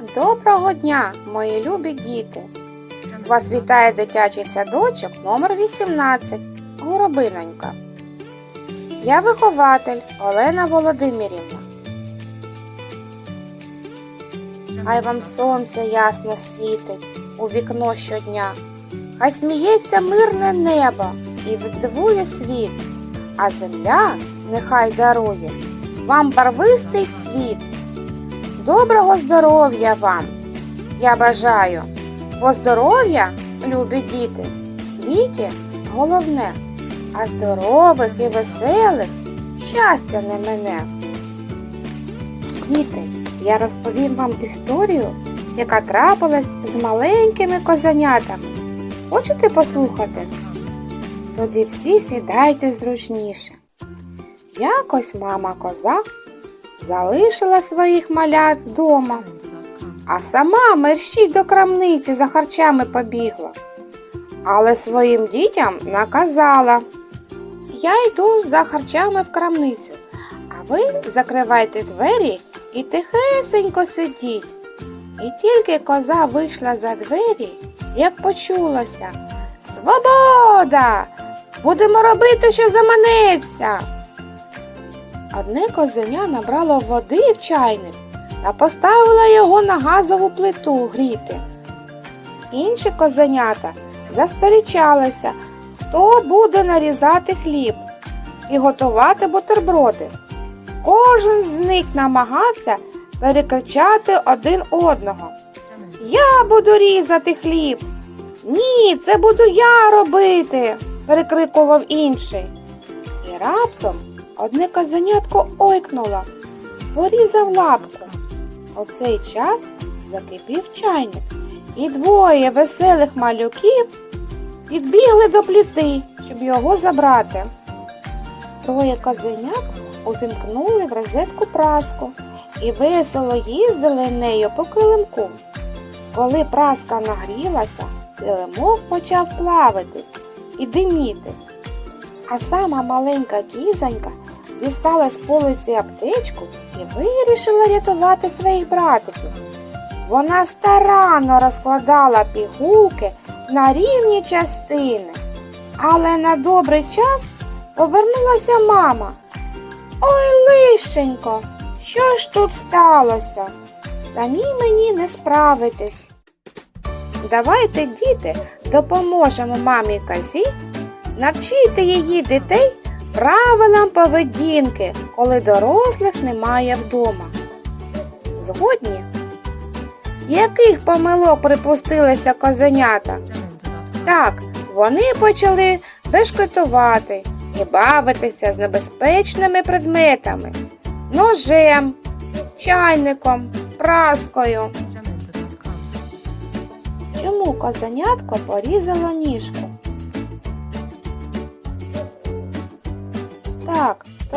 Доброго дня, мої любі діти! Вас вітає дитячий садочок номер 18 Горобинонька. Я вихователь Олена Володимирівна. Хай вам сонце ясно світить у вікно щодня, хай сміється мирне небо і видивує світ, а земля нехай дарує вам барвистий цвіт. Доброго здоров'я вам! Я бажаю, бо здоров'я, любі діти, в світі головне, а здорових і веселих щастя не мене. Діти, я розповім вам історію, яка трапилась з маленькими козанятами. Хочете послухати? Тоді всі сідайте зручніше. Якось мама коза залишила своїх малят вдома, а сама мерщій до крамниці за харчами побігла. Але своїм дітям наказала Я йду за харчами в крамницю, а ви закривайте двері і тихесенько сидіть. І тільки коза вийшла за двері, як почулося Свобода! Будемо робити, що заманеться. Одне козеня набрало води в чайник та поставило його на газову плиту гріти. Інші козенята засперечалися, хто буде нарізати хліб і готувати бутерброди. Кожен з них намагався перекричати один одного. Я буду різати хліб. Ні, це буду я робити, перекрикував інший. І раптом одне козенятко ойкнуло, порізав лапку. У цей час закипів чайник, і двоє веселих малюків підбігли до пліти, щоб його забрати. Троє козенят увімкнули в розетку праску і весело їздили нею по килимку. Коли праска нагрілася, килимок почав плавитись і диміти. А сама маленька кізонька дістала з полиці аптечку і вирішила рятувати своїх братиків. Вона старанно розкладала пігулки на рівні частини, але на добрий час повернулася мама. Ой, лишенько, що ж тут сталося? Самі мені не справитись. Давайте, діти, допоможемо мамі казі навчити її дітей правилам поведінки, коли дорослих немає вдома. Згодні? Яких помилок припустилися козенята? Так, вони почали бешкетувати і бавитися з небезпечними предметами, ножем, чайником, праскою. Чому козенятко порізало ніжку?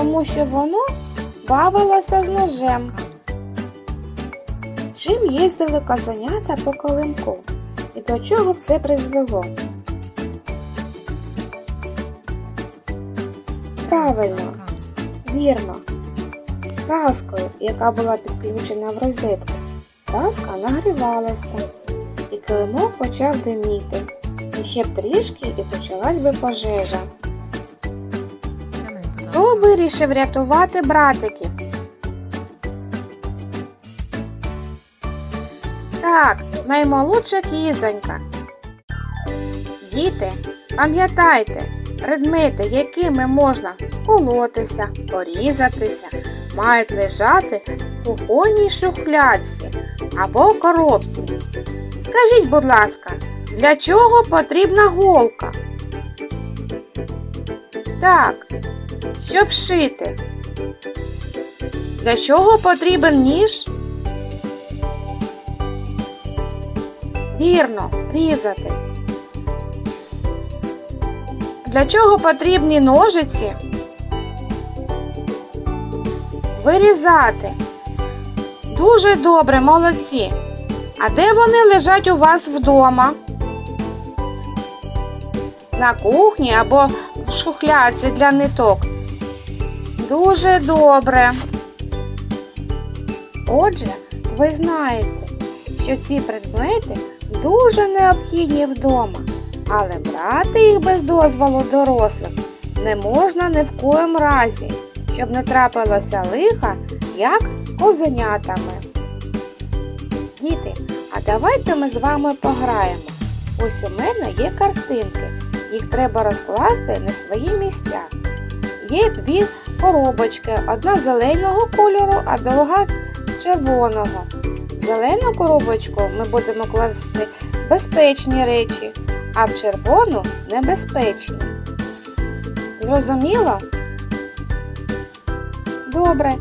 Тому що воно бавилося з ножем. Чим їздили козенята по колимку? І до чого б це призвело? Правильно, вірно. Праскою, яка була підключена в розетку. Праска нагрівалася, і килимок почав диміти. І ще б трішки і почалась би пожежа. Вирішив рятувати братиків? Так, наймолодша кізонька. Діти, пам'ятайте, предмети, якими можна вколотися, порізатися, мають лежати в кухонній шухлядці або коробці. Скажіть, будь ласка, для чого потрібна голка? Так, щоб шити. Для чого потрібен ніж? Вірно, різати. Для чого потрібні ножиці? Вирізати. Дуже добре, молодці. А де вони лежать у вас вдома? На кухні або в шухляці для ниток. Дуже добре. Отже, ви знаєте, що ці предмети дуже необхідні вдома, але брати їх без дозволу дорослих не можна ні в коєм разі, щоб не трапилося лиха, як з козенятами. Діти, а давайте ми з вами пограємо. Ось у мене є картинки. Їх треба розкласти на свої місця. Є дві коробочки, одна зеленого кольору, а друга червоного. В зелену коробочку ми будемо класти безпечні речі, а в червону небезпечні. Зрозуміло? Добре.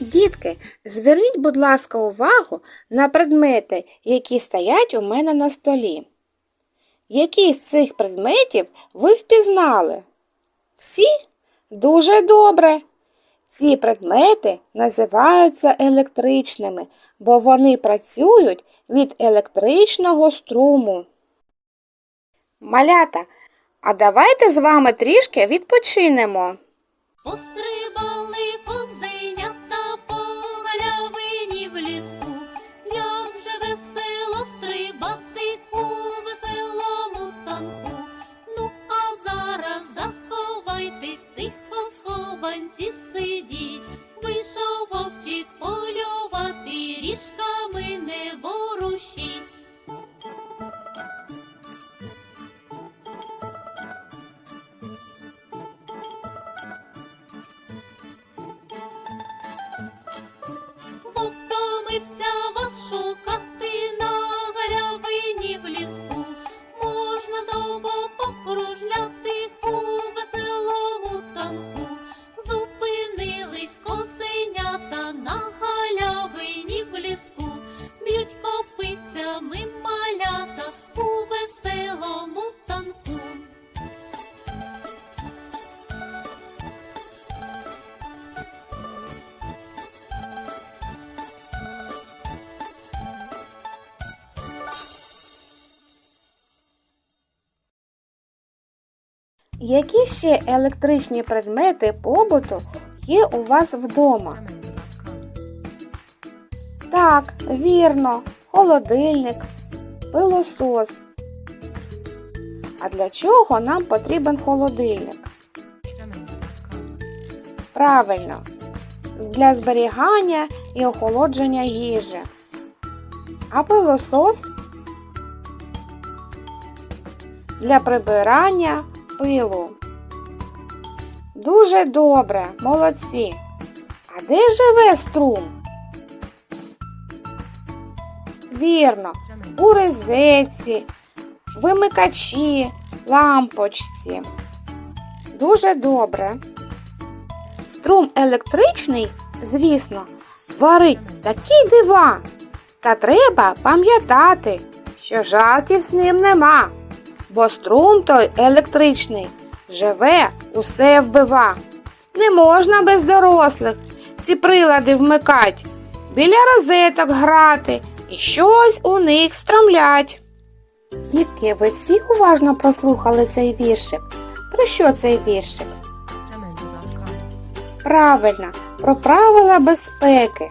Дітки, зверніть, будь ласка, увагу на предмети, які стоять у мене на столі. Які з цих предметів ви впізнали? Всі? Дуже добре. Ці предмети називаються електричними, бо вони працюють від електричного струму. Малята, а давайте з вами трішки відпочинемо. Пострибали Які ще електричні предмети побуту є у вас вдома? Так, вірно, холодильник, пилосос. А для чого нам потрібен холодильник? Правильно, для зберігання і охолодження їжі. А пилосос для прибирання пилу. Дуже добре, молодці. А де живе струм? Вірно, у розетці, вимикачі, лампочці. Дуже добре. Струм електричний, звісно, творить такі дива. Та треба пам'ятати, що жартів з ним нема, бо струм той електричний живе, усе вбива. Не можна без дорослих ці прилади вмикать, біля розеток грати і щось у них стромлять. Дітки, ви всі уважно прослухали цей віршик. Про що цей віршик? Правильно, про правила безпеки.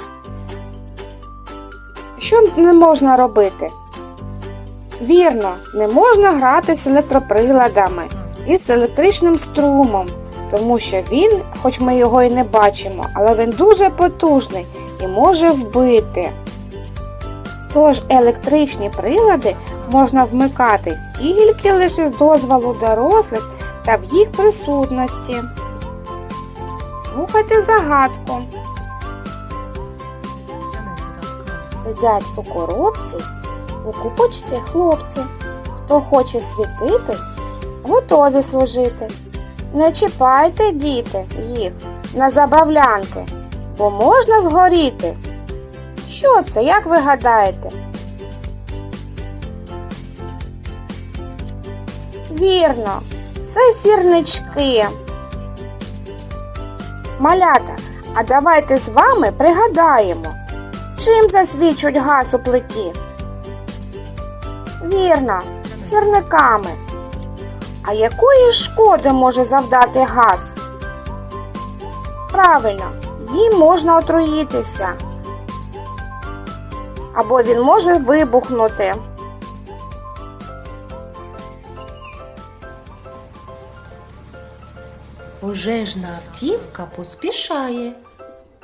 Що не можна робити? Вірно, не можна грати з електроприладами і з електричним струмом, тому що він, хоч ми його і не бачимо, але він дуже потужний і може вбити. Тож електричні прилади можна вмикати тільки лише з дозволу дорослих та в їх присутності. Слухайте загадку. Сидять у коробці, у купочці хлопці. Хто хоче світити, готові служити. Не чіпайте, діти, їх на забавлянки, бо можна згоріти. Що це, як ви гадаєте? Вірно, це сірнички. Малята, а давайте з вами пригадаємо, чим засвічують газ у плиті? Вірно, сірниками. А якої шкоди може завдати газ? Правильно, їм можна отруїтися. або він може вибухнути. Пожежна автівка поспішає.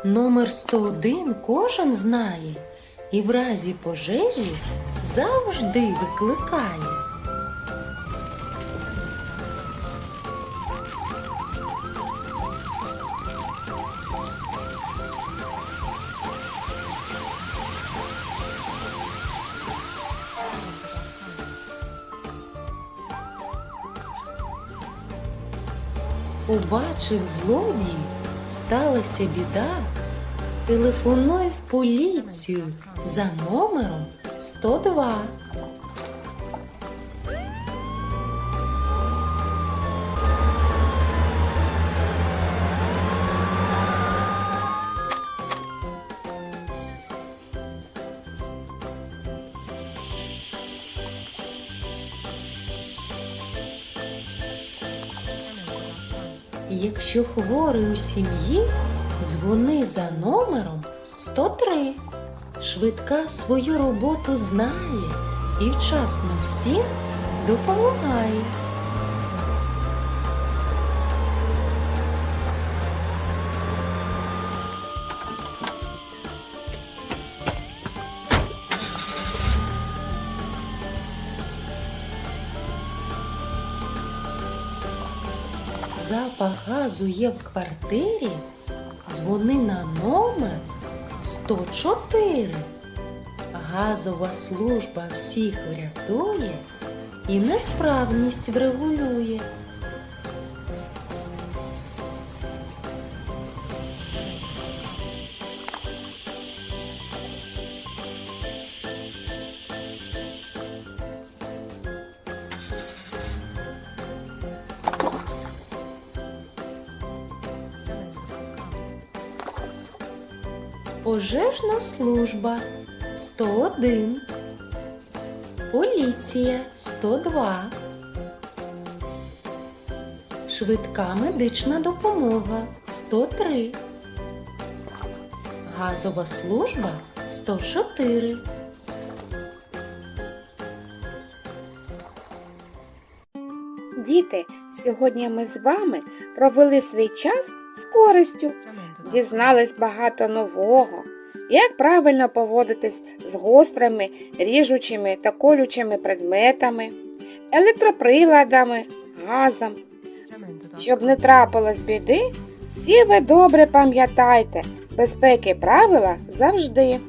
Номер 101 кожен знає і в разі пожежі завжди викликає. Побачив злодій, сталася біда. Телефонуй в поліцію за номером 102. Якщо хворий у сім'ї, дзвони за номером 103. Швидка свою роботу знає і вчасно всім допомагає. Запах газу є в квартирі. Дзвони на номер 104. Газова служба всіх врятує і несправність врегулює. Пожежна служба 101. Поліція 102. Швидка медична допомога 103. Газова служба 104. Діти, сьогодні ми з вами провели свій час з користю, дізнались багато нового, як правильно поводитись з гострими, ріжучими та колючими предметами, електроприладами, газом. Щоб не трапилось біди, всі ви добре пам'ятайте, безпеки правила завжди.